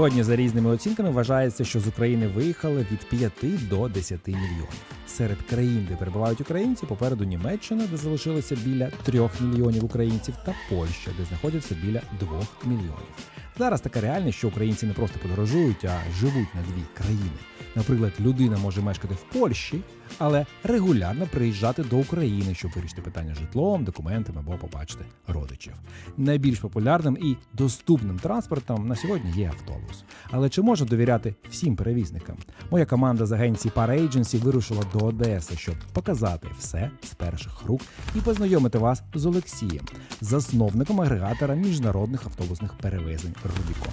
Сьогодні за різними оцінками вважається, що з України виїхали від 5 до 10 мільйонів. Серед країн, де перебувають українці, попереду Німеччина, де залишилося біля 3 мільйонів українців, та Польща, де знаходяться біля 2 мільйонів. Зараз така реальність, що українці не просто подорожують, а живуть на дві країни. Наприклад, людина може мешкати в Польщі, але регулярно приїжджати до України, щоб вирішити питання житлом, документами або побачити родичів. Найбільш популярним і доступним транспортом на сьогодні є автобус. Але чи можна довіряти всім перевізникам? Моя команда з агенції Agency вирушила до Одеси, щоб показати все з перших рук і познайомити вас з Олексієм, засновником агрегатора міжнародних автобусних перевезень Рубікон.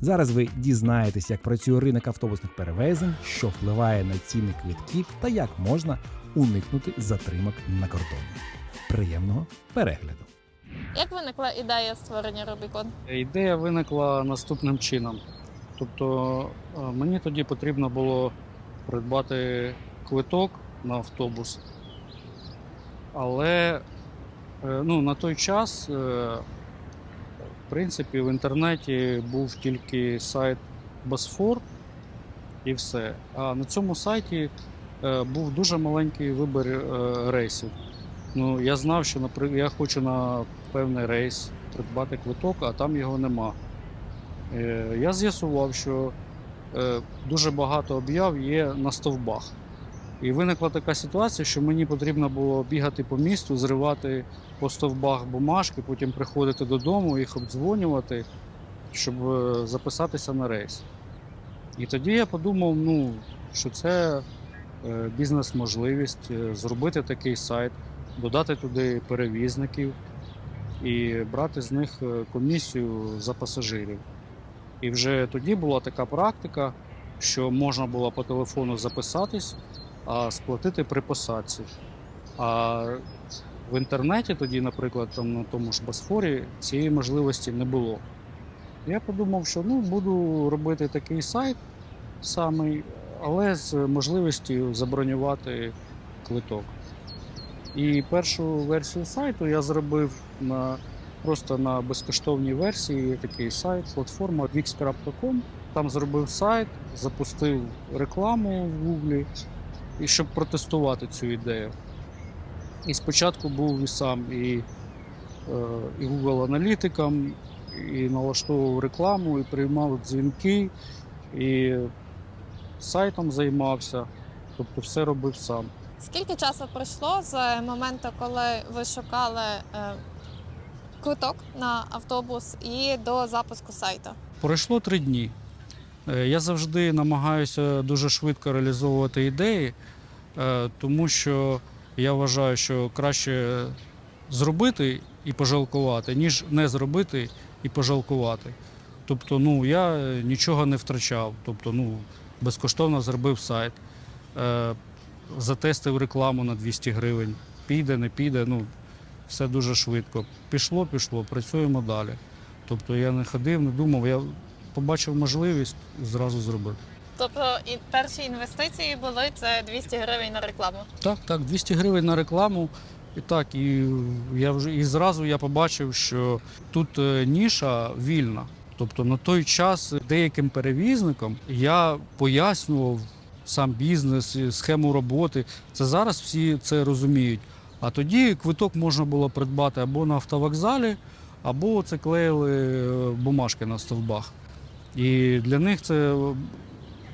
Зараз ви дізнаєтесь, як працює ринок автобусних перевезень, що впливає на ціни квитків та як можна уникнути затримок на кордоні. Приємного перегляду! Як виникла ідея створення Рубікон? Ідея виникла наступним чином. Тобто е, мені тоді потрібно було придбати квиток на автобус. Але е, ну, на той час, е, в принципі, в інтернеті був тільки сайт Босфор і все. А на цьому сайті був дуже маленький вибір е, рейсів. Ну, я знав, що наприклад, я хочу на певний рейс придбати квиток, а там його нема. Е, Я з'ясував, що е, дуже багато об'яв є на стовбах. І виникла така ситуація, що мені потрібно було бігати по місту, зривати по стовбах бумажки, потім приходити додому, їх обдзвонювати, щоб е, записатися на рейс. І тоді я подумав, ну, що це е, бізнес-можливість е, зробити такий сайт, додати туди перевізників і брати з них е, комісію за пасажирів. І вже тоді була така практика, що можна було по телефону записатись, а сплатити при посадці. А в інтернеті тоді, наприклад, там на тому ж Босфорі цієї можливості не було. Я подумав, що ну, буду робити такий сайт самий, але з можливістю забронювати квиток. І першу версію сайту я зробив на, просто на безкоштовній версії такий сайт, платформа wix.com. Там зробив сайт, запустив рекламу в Гуглі, щоб протестувати цю ідею. І спочатку був і сам і, е, і Google аналітиком, і налаштовував рекламу, і приймав дзвінки, і сайтом займався, тобто все робив сам. Скільки часу пройшло з моменту, коли ви шукали е, квиток на автобус і до запуску сайту? Пройшло три дні. Е, Я завжди намагаюся дуже швидко реалізовувати ідеї, е, тому що я вважаю, що краще зробити і пожалкувати, ніж не зробити і пожалкувати. Тобто, ну я нічого не втрачав. Тобто, ну, безкоштовно зробив сайт, е, затестив рекламу на 200 гривень. Піде, не піде, ну все дуже швидко. Пішло, пішло, працюємо далі. Тобто я не ходив, не думав, я побачив можливість зразу зробив. Тобто і перші інвестиції були це 200 гривень на рекламу. Так, так, 200 гривень на рекламу. І так, і я вже і зразу я побачив, що тут е, ніша вільна. Тобто на той час деяким перевізникам я пояснював сам бізнес, схему роботи. Це зараз всі це розуміють. А тоді квиток можна було придбати або на автовокзалі, або це клеїли е, бумажки на стовбах. І для них це,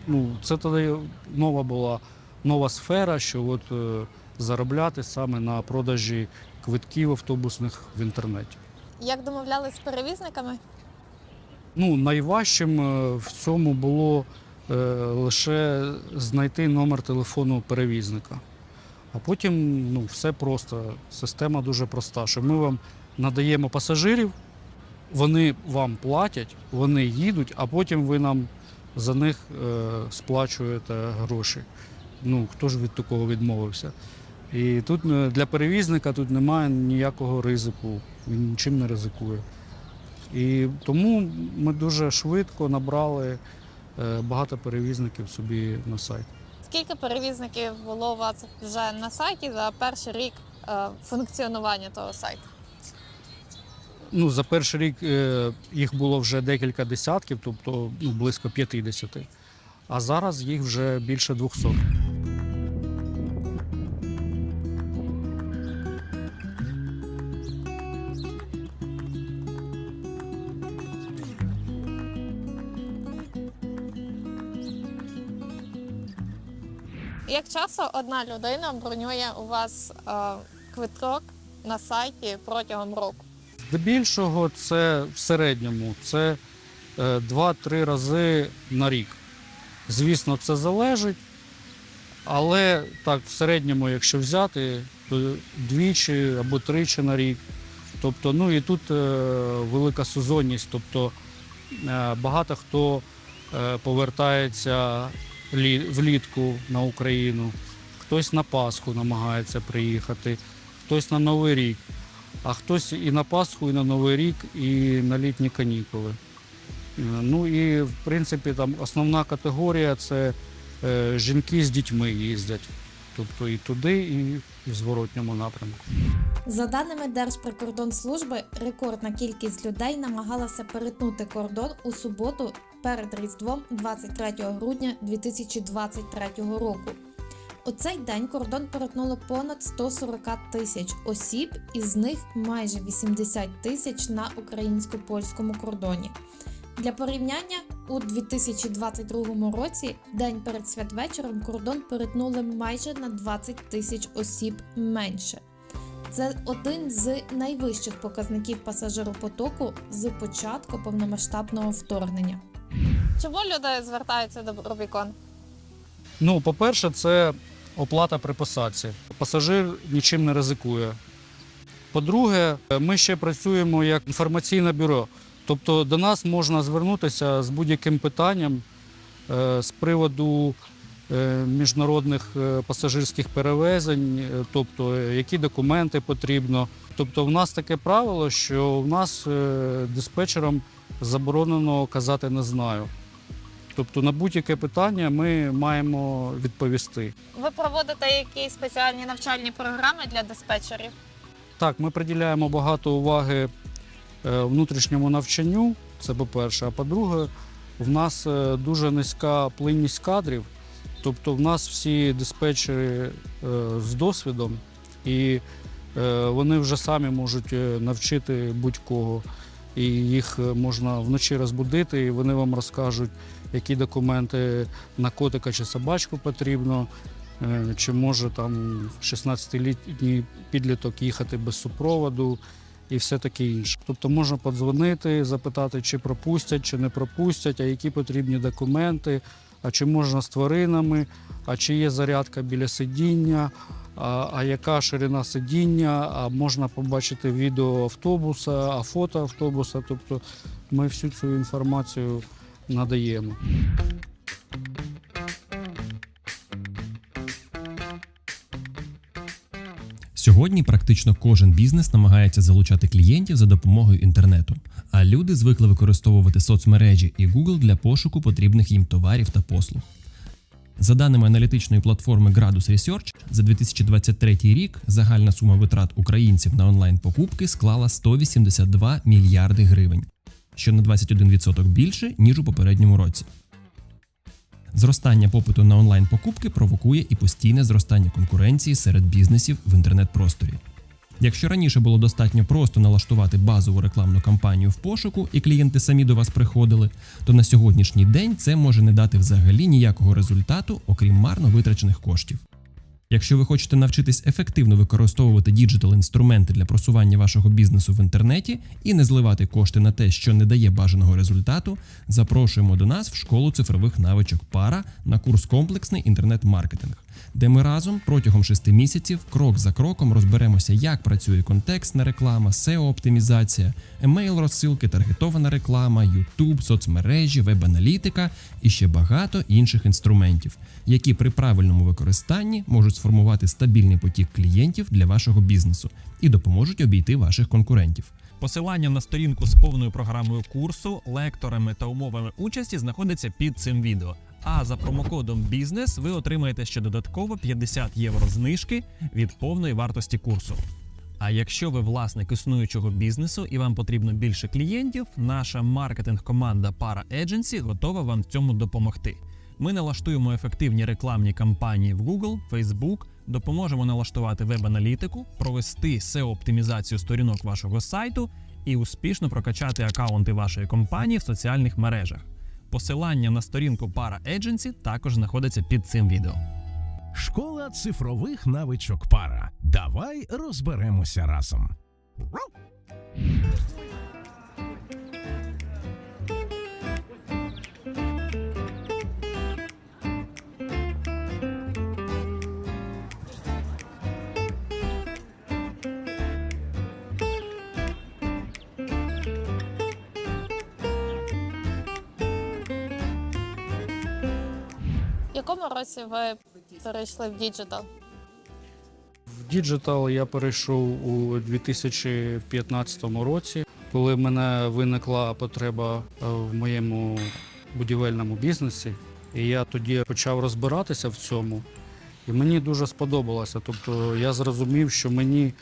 ну, це тоді нова була нова сфера, що от, е, заробляти саме на продажі квитків автобусних в інтернеті. Як домовлялись з перевізниками? Ну, найважчим е, в цьому було е, лише знайти номер телефону перевізника. А потім ну, все просто. Система дуже проста, що ми вам надаємо пасажирів, вони вам платять, вони їдуть, а потім ви нам за них е, сплачуєте гроші. Ну, хто ж від такого відмовився? І тут е, для перевізника тут немає ніякого ризику, він нічим не ризикує. І тому ми дуже швидко набрали е, багато перевізників собі на сайт. Скільки перевізників було у вас вже на сайті за перший рік е, функціонування того сайту? Ну, за перший рік е, їх було вже декілька десятків, тобто ну, близько 50. А зараз їх вже більше 200. Часто одна людина бронює у вас е, квиток на сайті протягом року? Здебільшого це в середньому це е, 2-3 рази на рік. Звісно, це залежить, але так, в середньому, якщо взяти, то двічі або тричі на рік. Тобто, ну і тут е, велика сезонність. Тобто е, багато хто е, повертається влітку на Україну, хтось на Пасху намагається приїхати, хтось на Новий рік а хтось і на Пасху, і на Новий рік, і на літні канікули. Е, Ну і в принципі там основна категорія це е, жінки з дітьми їздять. Тобто і туди, і в зворотньому напрямку. За даними Держприкордонслужби, рекордна кількість людей намагалася перетнути кордон у суботу перед Різдвом 23 грудня 2023 року. У цей день кордон перетнуло понад 140 тисяч осіб, із них майже 80 тисяч на українсько-польському кордоні. Для порівняння у 2022 році, день перед святвечором, кордон перетнули майже на 20 тисяч осіб менше. Це один з найвищих показників пасажиропотоку з початку повномасштабного вторгнення. Чому люди звертаються до Рубікон? Ну, по-перше, це оплата при посадці. Пасажир нічим не ризикує. По-друге, ми ще працюємо як інформаційне бюро. Тобто до нас можна звернутися з будь-яким питанням е, з приводу е, міжнародних е, пасажирських перевезень, тобто які документи потрібно. Тобто, в нас таке правило, що в нас диспетчерам заборонено казати не знаю. Тобто на будь-яке питання ми маємо відповісти. Ви проводите якісь спеціальні навчальні програми для диспетчерів? Так, ми приділяємо багато уваги е, внутрішньому навчанню, це по-перше. А по-друге, в нас е, дуже низька плинність кадрів. Тобто в нас всі диспетчери е, з досвідом, і вони вже самі можуть навчити будь-кого. І їх е, можна вночі розбудити, і вони вам розкажуть, які документи на котика чи собачку потрібно, е, чи може там 16-літній підліток їхати без супроводу і все таке інше. Тобто можна подзвонити, запитати, чи пропустять, чи не пропустять, а які потрібні документи, а чи можна з тваринами, а чи є зарядка біля сидіння, а, яка ширина сидіння, а можна побачити відео автобуса, а фото автобуса. Тобто ми всю цю інформацію надаємо. Сьогодні практично кожен бізнес намагається залучати клієнтів за допомогою інтернету, а люди звикли використовувати соцмережі і Google для пошуку потрібних їм товарів та послуг. За даними аналітичної платформи Gradus Research, за 2023 рік загальна сума витрат українців на онлайн-покупки склала 182 мільярди гривень, що на 21% більше ніж у попередньому році. Зростання попиту на онлайн-покупки провокує і постійне зростання конкуренції серед бізнесів в інтернет-просторі. Якщо раніше було достатньо просто налаштувати базову рекламну кампанію в пошуку і клієнти самі до вас приходили, то на сьогоднішній день це може не дати взагалі ніякого результату, окрім марно витрачених коштів. Якщо ви хочете навчитись ефективно використовувати діджитал інструменти для просування вашого бізнесу в інтернеті і не зливати кошти на те, що не дає бажаного результату, запрошуємо до нас в школу цифрових навичок Пара на курс комплексний інтернет-маркетинг, де ми разом протягом шести місяців крок за кроком розберемося, як працює контекстна реклама, SEO-оптимізація, емейл розсилки, таргетована реклама, YouTube, соцмережі, веб-аналітика і ще багато інших інструментів, які при правильному використанні можуть сформувати стабільний потік клієнтів для вашого бізнесу і допоможуть обійти ваших конкурентів. Посилання на сторінку з повною програмою курсу, лекторами та умовами участі знаходиться під цим відео. А за промокодом бізнес ви отримаєте ще додатково 50 євро знижки від повної вартості курсу. А якщо ви власник існуючого бізнесу і вам потрібно більше клієнтів, наша маркетинг-команда Para Agency готова вам в цьому допомогти. Ми налаштуємо ефективні рекламні кампанії в Google, Facebook, допоможемо налаштувати веб-аналітику, провести SEO-оптимізацію сторінок вашого сайту і успішно прокачати акаунти вашої компанії в соціальних мережах. Посилання на сторінку Para Agency також знаходиться під цим відео. Школа цифрових навичок пара. Давай розберемося разом. Якому році ви перейшли в діджитал? В діджитал я перейшов у 2015 році, коли в мене виникла потреба е, в моєму будівельному бізнесі. І я тоді почав розбиратися в цьому. І мені дуже сподобалося. Тобто я зрозумів, що мені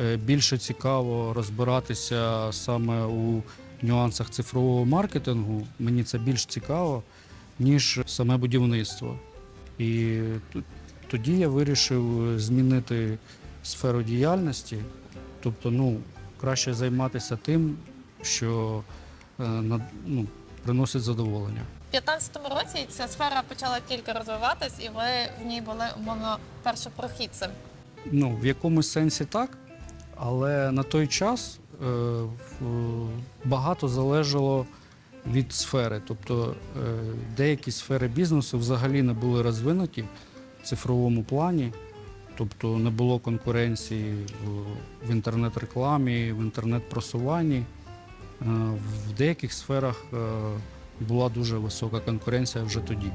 е, більше цікаво розбиратися саме у нюансах цифрового маркетингу. Мені це більш цікаво, ніж саме будівництво. І тоді я вирішив змінити сферу діяльності, тобто, ну, краще займатися тим, що е, ну, приносить задоволення. У 2015 році ця сфера почала тільки розвиватись, і ви в ній були умовно першопрохідцем. Ну, в якомусь сенсі так, але на той час е, багато залежало від сфери. Тобто е, деякі сфери бізнесу взагалі не були розвинуті в цифровому плані, тобто не було конкуренції в, інтернет-рекламі, в інтернет-просуванні. Е, в деяких сферах е, була дуже висока конкуренція вже тоді.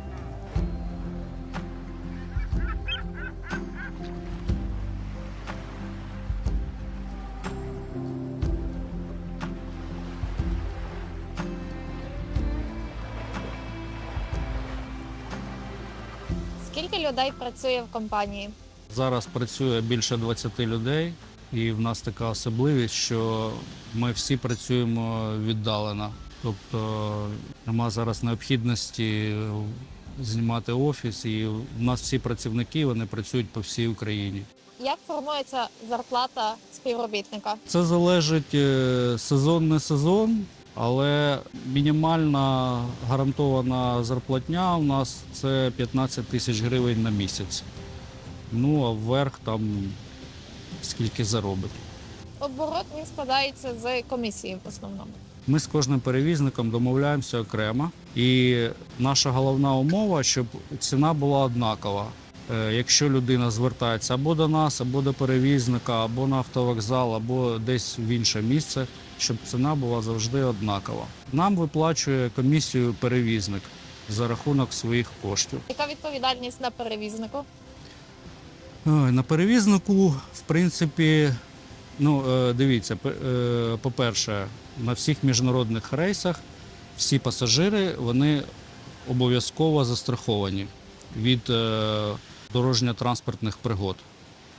Людей працює в компанії? Зараз працює більше 20 людей, і в нас така особливість, що ми всі працюємо віддалено. Тобто нема зараз необхідності знімати офіс, і в нас всі працівники вони працюють по всій Україні. Як формується зарплата співробітника? Це залежить е, сезон не сезон, але мінімальна гарантована зарплатня у нас це 15 тисяч гривень на місяць. Ну а вверх там скільки заробить. Оборот він складається з комісії в основному. Ми з кожним перевізником домовляємося окремо, і наша головна умова, щоб ціна була однакова. Е, Якщо людина звертається або до нас, або до перевізника, або на автовокзал, або десь в інше місце, щоб ціна була завжди однакова. Нам виплачує комісію перевізник за рахунок своїх коштів. Яка відповідальність на перевізнику? На перевізнику, в принципі, ну е, дивіться, е, по-перше, на всіх міжнародних рейсах всі пасажири вони обов'язково застраховані від е, дорожньо-транспортних пригод,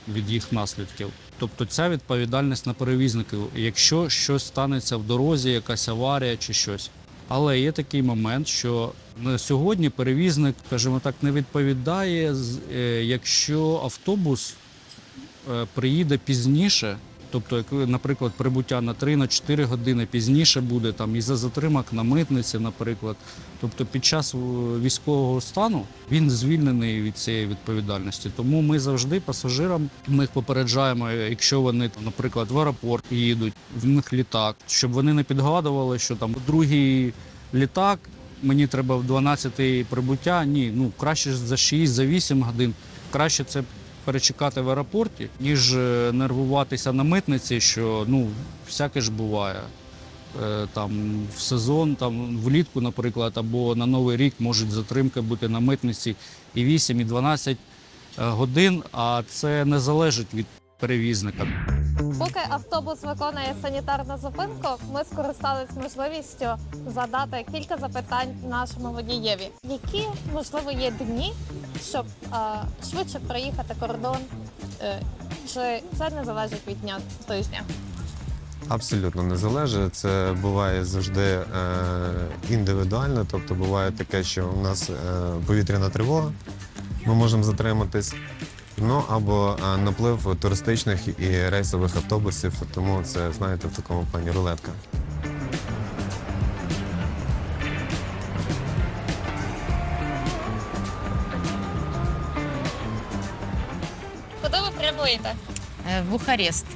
від їх наслідків. Тобто ця відповідальність на перевізників, якщо щось станеться в дорозі, якась аварія чи щось. Але є такий момент, що на сьогодні перевізник, скажімо так, не відповідає, е, якщо автобус е, приїде пізніше, тобто, як, наприклад, прибуття на 3-4 години пізніше буде там із-за затримок на митниці, наприклад. Тобто під час е, військового стану він звільнений від цієї відповідальності. Тому ми завжди пасажирам ми їх попереджаємо, якщо вони, наприклад, в аеропорт їдуть, в них літак, щоб вони не підгадували, що там другий літак. Мені треба в 12 прибуття. Ні, ну краще за 6, за 8 годин. Краще це перечекати в аеропорті, ніж е, нервуватися на митниці, що ну всяке ж буває. Е, Там в сезон, там влітку, наприклад, або на Новий рік можуть затримки бути на митниці і 8, і 12 е, годин, а це не залежить від перевізника. Поки автобус виконує санітарну зупинку, ми скористались можливістю задати кілька запитань нашому водієві. Які можливо є дні, щоб е, швидше проїхати кордон е, чи це не залежить від дня тижня? Абсолютно не залежить. Це буває завжди е, індивідуально. Тобто буває таке, що у нас е, повітряна тривога, ми можемо затриматись. Ну або е, наплив туристичних і рейсових автобусів, тому це знаєте в такому плані рулетка. Куди ви прямуєте? Э, в Бухарест.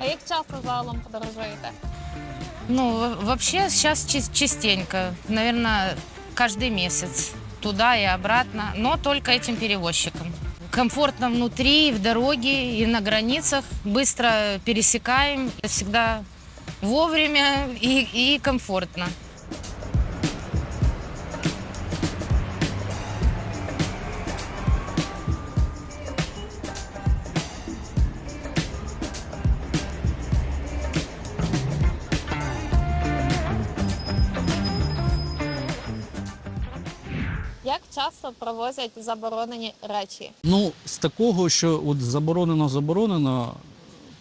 А як часто загалом подорожуєте? Ну, в- вообще сейчас чис- частенько, наверное, каждый месяц туда и обратно, но только этим перевозчиком. Комфортно внутри, в дороге и на границах, быстро пересекаем, всегда вовремя и, и комфортно. Як часто провозять заборонені речі? Ну, з такого, що от заборонено, заборонено,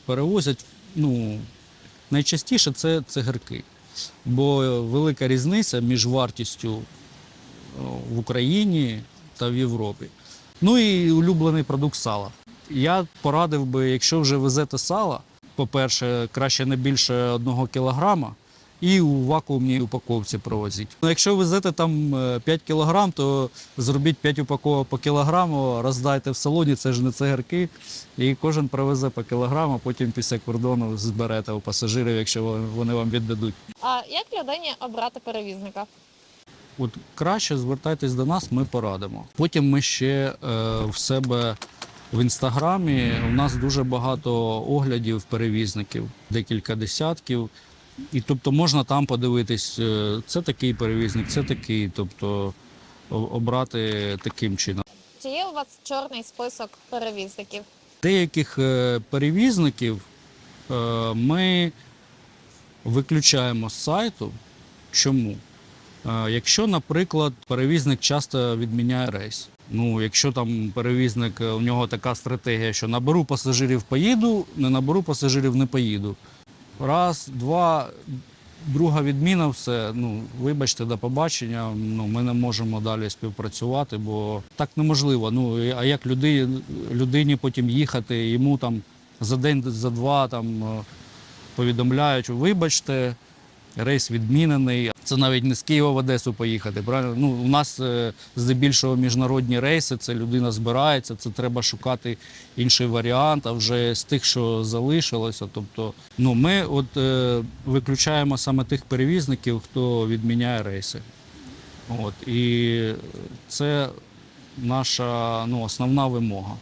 перевозять, ну, найчастіше це цигарки. Бо велика різниця між вартістю в Україні та в Європі. Ну і улюблений продукт сала. Я порадив би, якщо вже везете сало, по-перше, краще не більше одного кілограма. І у вакуумній упаковці провозіть. Ну, Якщо везете там е, 5 кілограм, то зробіть 5 упаковок по кілограму, роздайте в салоні, це ж не цигарки. І кожен привезе по кілограму, потім після кордону зберете у пасажирів, якщо вони вам віддадуть. А як людині обрати перевізника? От краще звертайтесь до нас, ми порадимо. Потім ми ще е, в себе в інстаграмі. У нас дуже багато оглядів перевізників, декілька десятків. І тобто можна там подивитись, е, це такий перевізник, це такий, тобто обрати таким чином. Чи є у вас чорний список перевізників? Деяких е, перевізників е, ми виключаємо з сайту. Чому? Якщо, наприклад, перевізник часто відміняє рейс. Ну, якщо там перевізник, у нього така стратегія, що наберу пасажирів, поїду, не наберу пасажирів, не поїду. Раз, два, друга відміна, все. Ну, вибачте, до побачення. Ну, ми не можемо далі співпрацювати, бо так неможливо. Ну, а як люди, людині потім їхати, йому там за день, за два там е, повідомляють, вибачте, рейс відмінений. Це навіть не з Києва в Одесу поїхати. Правильно? Ну, у нас е, здебільшого міжнародні рейси, це людина збирається, це треба шукати інший варіант, а вже з тих, що залишилося. Тобто, ну, ми от, е, виключаємо саме тих перевізників, хто відміняє рейси. От, і це наша ну, основна вимога.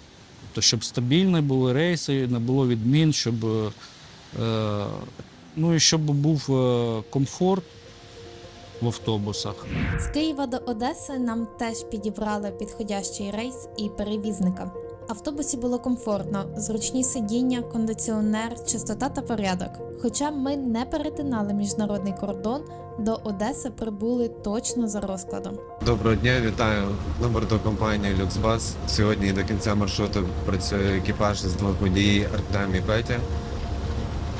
Тобто, щоб стабільні були рейси, не було відмін, щоб, е, ну, і щоб був е, комфорт в автобусах. З Києва до Одеси нам теж підібрали підходящий рейс і перевізника. Автобусі було комфортно, зручні сидіння, кондиціонер, чистота та порядок. Хоча ми не перетинали міжнародний кордон, до Одеси прибули точно за розкладом. Доброго дня, вітаю на борту компанії Люксбас. Сьогодні до кінця маршруту працює екіпаж з двох водіїв Артем і Петя.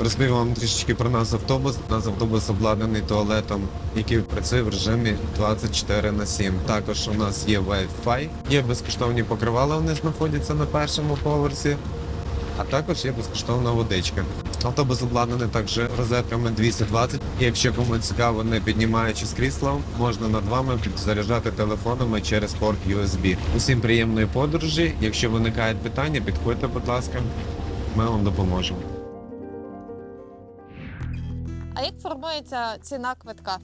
Розповім вам трішечки про наш автобус. Наш автобус обладнаний туалетом, який працює в режимі 24 на 7. Також у нас є Wi-Fi, є безкоштовні покривала, вони знаходяться на першому поверсі, а також є безкоштовна водичка. Автобус обладнаний також розетками 220. І якщо кому цікаво, не піднімаючи з крісла, можна над вами заряджати телефонами через порт USB. Усім приємної подорожі. Якщо виникають питання, підходьте, будь ласка, ми вам допоможемо. А як формується ціна квитка?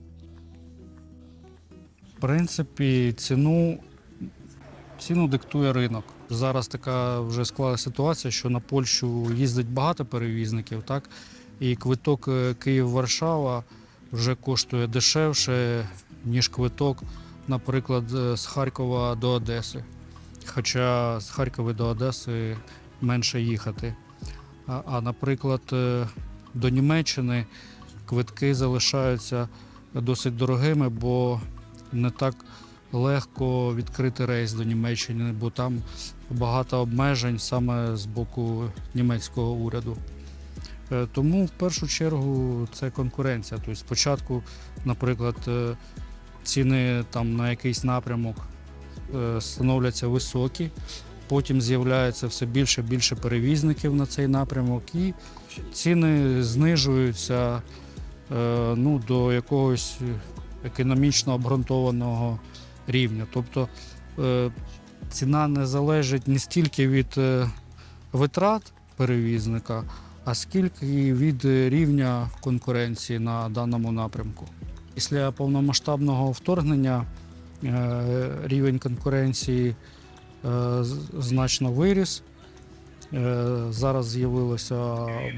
В принципі, ціну, ціну диктує ринок. Зараз така вже склалася ситуація, що на Польщу їздить багато перевізників, так? І квиток е, Київ-Варшава вже коштує дешевше, ніж квиток, наприклад, е, з Харкова до Одеси. Хоча з Харкова до Одеси менше їхати. А, а наприклад, е, до Німеччини квитки залишаються досить дорогими, бо не так легко відкрити рейс до Німеччини, бо там багато обмежень саме з боку німецького уряду. Е, Тому в першу чергу це конкуренція. Тобто спочатку, наприклад, е, ціни там на якийсь напрямок е, становляться високі, потім з'являється все більше і більше перевізників на цей напрямок, і ціни знижуються ну, до якогось економічно обґрунтованого рівня. Тобто е, ціна не залежить не стільки від е, витрат перевізника, а скільки від рівня конкуренції на даному напрямку. Після повномасштабного вторгнення е, рівень конкуренції е, значно виріс. Е, Зараз з'явилося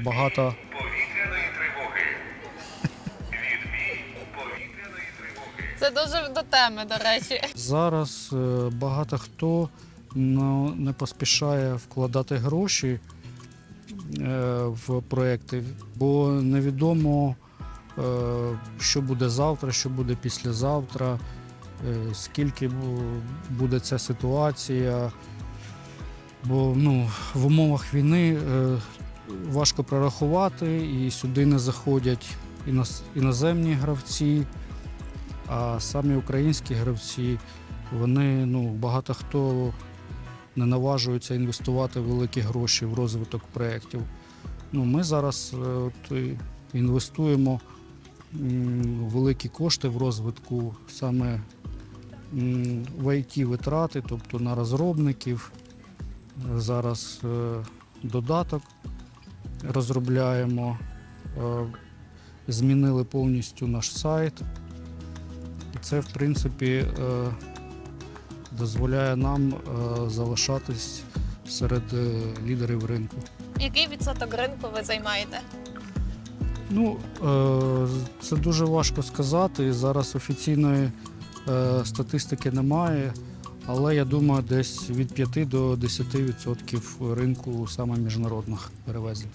багато дуже до теми, до речі. Зараз е, багато хто не поспішає вкладати гроші е, в проекти, бо невідомо, е, що буде завтра, що буде післязавтра, скільки бу- буде ця ситуація. Бо ну, в умовах війни е, важко прорахувати, і сюди не заходять іноземні гравці. А самі українські гравці, вони ну, багато хто не наважується інвестувати великі гроші в розвиток проєктів. Ну, ми зараз е, от, інвестуємо великі кошти в розвитку саме в it витрати, тобто на розробників. Зараз е, додаток розробляємо, е, змінили повністю наш сайт. Це, в принципі, е, дозволяє нам е, залишатись серед е, лідерів ринку. Який відсоток ринку ви займаєте? Ну, це дуже важко сказати. Зараз офіційної статистики немає, але я думаю, десь від 5 до 10% ринку саме міжнародних перевезень.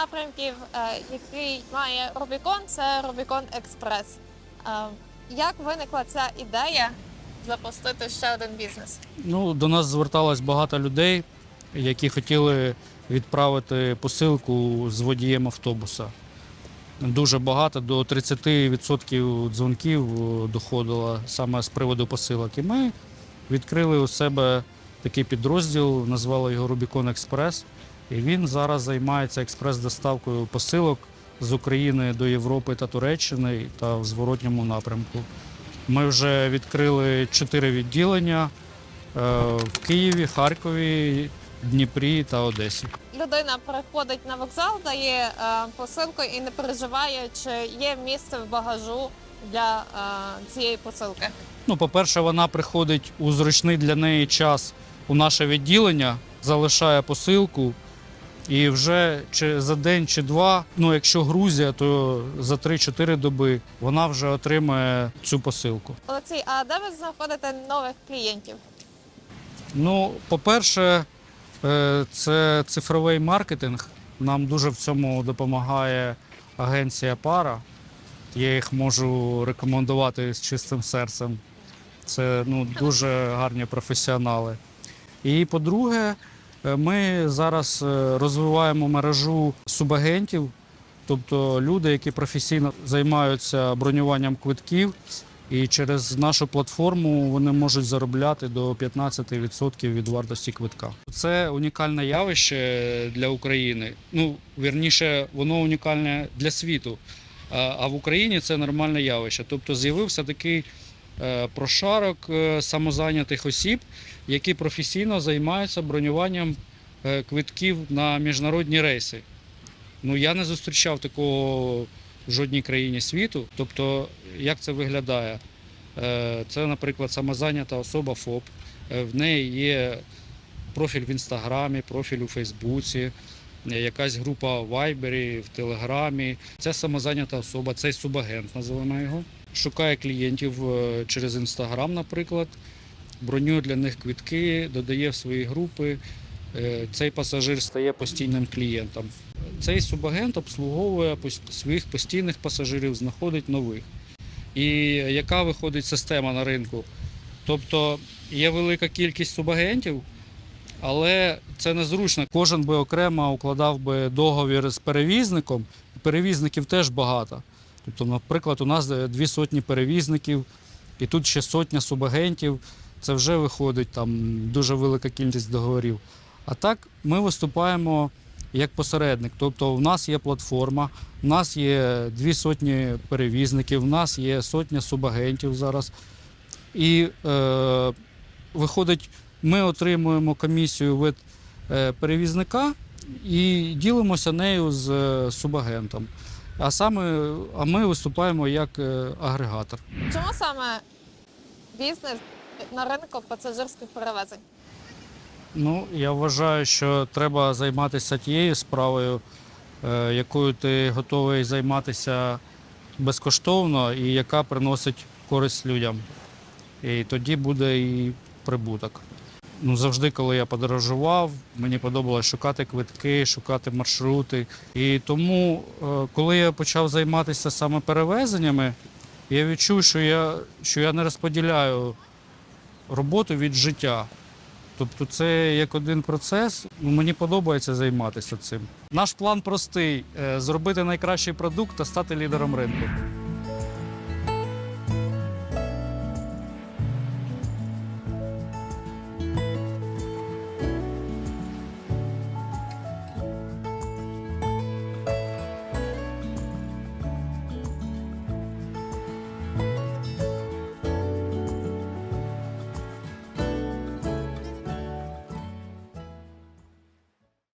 Напрямків, е, який має Рубікон, це Рубікон Експрес. Е, Як виникла ця ідея запустити ще один бізнес? Ну, до нас зверталось багато людей, які хотіли відправити посилку з водієм автобуса. Дуже багато, до 30% дзвонків е, доходило саме з приводу посилок. І ми відкрили у себе такий підрозділ, назвали його Rubicon Експрес. І він зараз займається експрес-доставкою посилок з України до Європи та Туреччини та в зворотньому напрямку. Ми вже відкрили чотири відділення е, в Києві, Харкові, Дніпрі та Одесі. Людина приходить на вокзал, дає е, посилку і не переживає, чи є місце в багажу для е, цієї посилки. Ну, по-перше, вона приходить у зручний для неї час у наше відділення, залишає посилку. І вже чи за день чи два, ну якщо Грузія, то за 3-4 доби вона вже отримає цю посилку. Олексій, а де ви знаходите нових клієнтів? Ну, по-перше, е, це цифровий маркетинг. Нам дуже в цьому допомагає агенція Пара. Я їх можу рекомендувати з чистим серцем. Це ну, дуже гарні професіонали. І по-друге, ми зараз е, розвиваємо мережу субагентів, тобто люди, які професійно займаються бронюванням квитків. І через нашу платформу вони можуть заробляти до 15% від вартості квитка. Це унікальне явище для України. Ну, вірніше, воно унікальне для світу. А в Україні це нормальне явище. Тобто з'явився такий е, прошарок е, самозайнятих осіб, які професійно займаються бронюванням е, квитків на міжнародні рейси. Ну, я не зустрічав такого в жодній країні світу. Тобто, як це виглядає? Е, Це, наприклад, самозайнята особа ФОП. Е, В неї є профіль в інстаграмі, профіль у Фейсбуці, якась група в Вайбері, в Телеграмі. Ця самозайнята особа, цей субагент називаємо його. Шукає клієнтів через інстаграм, наприклад, бронює для них квитки, додає в свої групи. Е, Цей пасажир стає постійним клієнтом. Цей субагент обслуговує своїх постійних пасажирів, знаходить нових. І яка виходить система на ринку? Тобто є велика кількість субагентів, але це незручно. Кожен би окремо укладав би договір з перевізником. Перевізників теж багато. Тобто, наприклад, у нас дві сотні перевізників, і тут ще сотня субагентів. Це вже виходить там дуже велика кількість договорів. А так ми виступаємо як посередник. Тобто, в нас є платформа, в нас є дві сотні перевізників, в нас є сотня субагентів зараз. І е, виходить, ми отримуємо комісію від е, перевізника і ділимося нею з е, субагентом. А саме а ми виступаємо як е, агрегатор. Чому саме бізнес на ринку пасажирських перевезень? Ну, я вважаю, що треба займатися тією справою, е, якою ти готовий займатися безкоштовно і яка приносить користь людям. І тоді буде і прибуток. Ну, завжди, коли я подорожував, мені подобалось шукати квитки, шукати маршрути. І тому, е, коли я почав займатися саме перевезеннями, я відчув, що я, що я не розподіляю роботу від життя. Тобто це як один процес. Ну, Мені подобається займатися цим. Наш план простий: е, зробити найкращий продукт та стати лідером ринку.